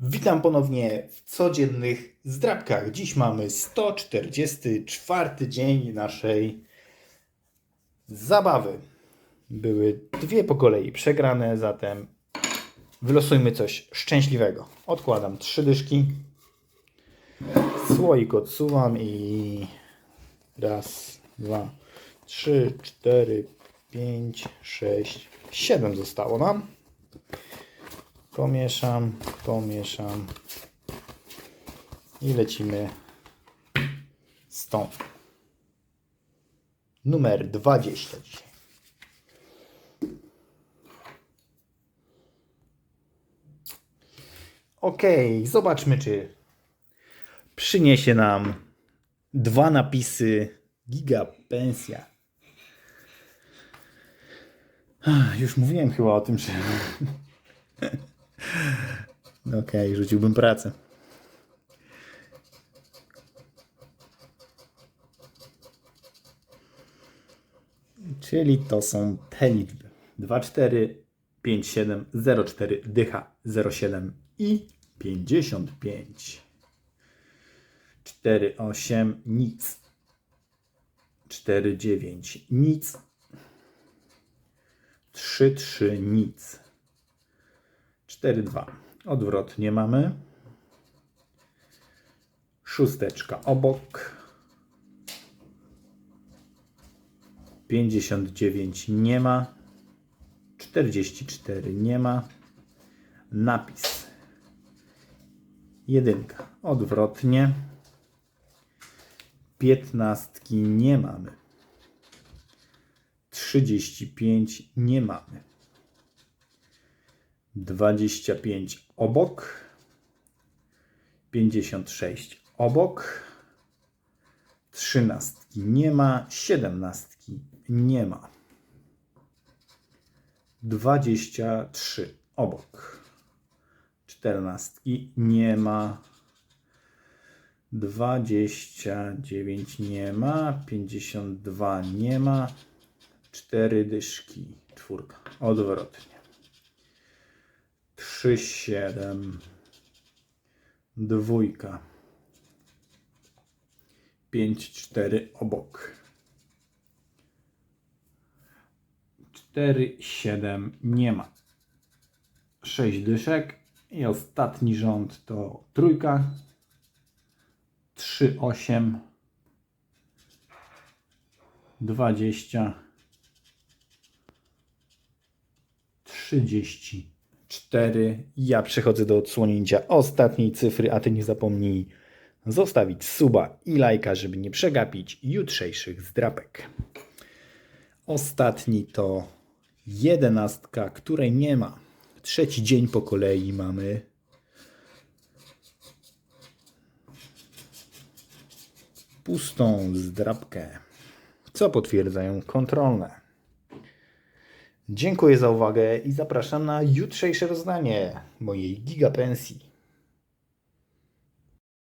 Witam ponownie w codziennych zdrabkach. Dziś mamy 144 dzień naszej zabawy. Były dwie po kolei przegrane, zatem wylosujmy coś szczęśliwego. Odkładam trzy dyszki. Słoik odsuwam i raz, dwa, trzy, cztery, pięć, sześć, siedem zostało nam. Pomieszam, pomieszam i lecimy z tą. Numer 20 dzisiaj. Ok, zobaczmy, czy przyniesie nam dwa napisy Giga Pensja. Już mówiłem chyba o tym, że No Okej, rzuciłbym pracę. Czyli to są te liczby. 2, 4, 5, 7, 0, 4, dycha, 0, 7 i 55. 4, 8, nic. 4, 9, nic. 3, 3, nic. 4, 2. Odwrotnie mamy. Szósteczka obok. 59 nie ma. 44 nie ma. Napis. Jedynka. Odwrotnie. Piętnastki nie mamy. 35 nie mamy. 25 obok, 56 obok, 13 nie ma, 17 nie ma, 23 obok, 14 nie ma, 29 nie ma, 52 nie ma, 4 dyszki, czwórka, odwrotnie. 3, 7, dwójka, 5, 4 obok, 4, 7 nie ma, 6 dyszek i ostatni rząd to trójka, 3, 8, 20, 30. 4. Ja przechodzę do odsłonięcia ostatniej cyfry, a ty nie zapomnij zostawić suba i lajka, żeby nie przegapić jutrzejszych zdrapek. Ostatni to jedenastka, której nie ma. Trzeci dzień po kolei mamy. Pustą zdrapkę, co potwierdzają kontrolne. Dziękuję za uwagę i zapraszam na jutrzejsze rozdanie mojej gigapensji.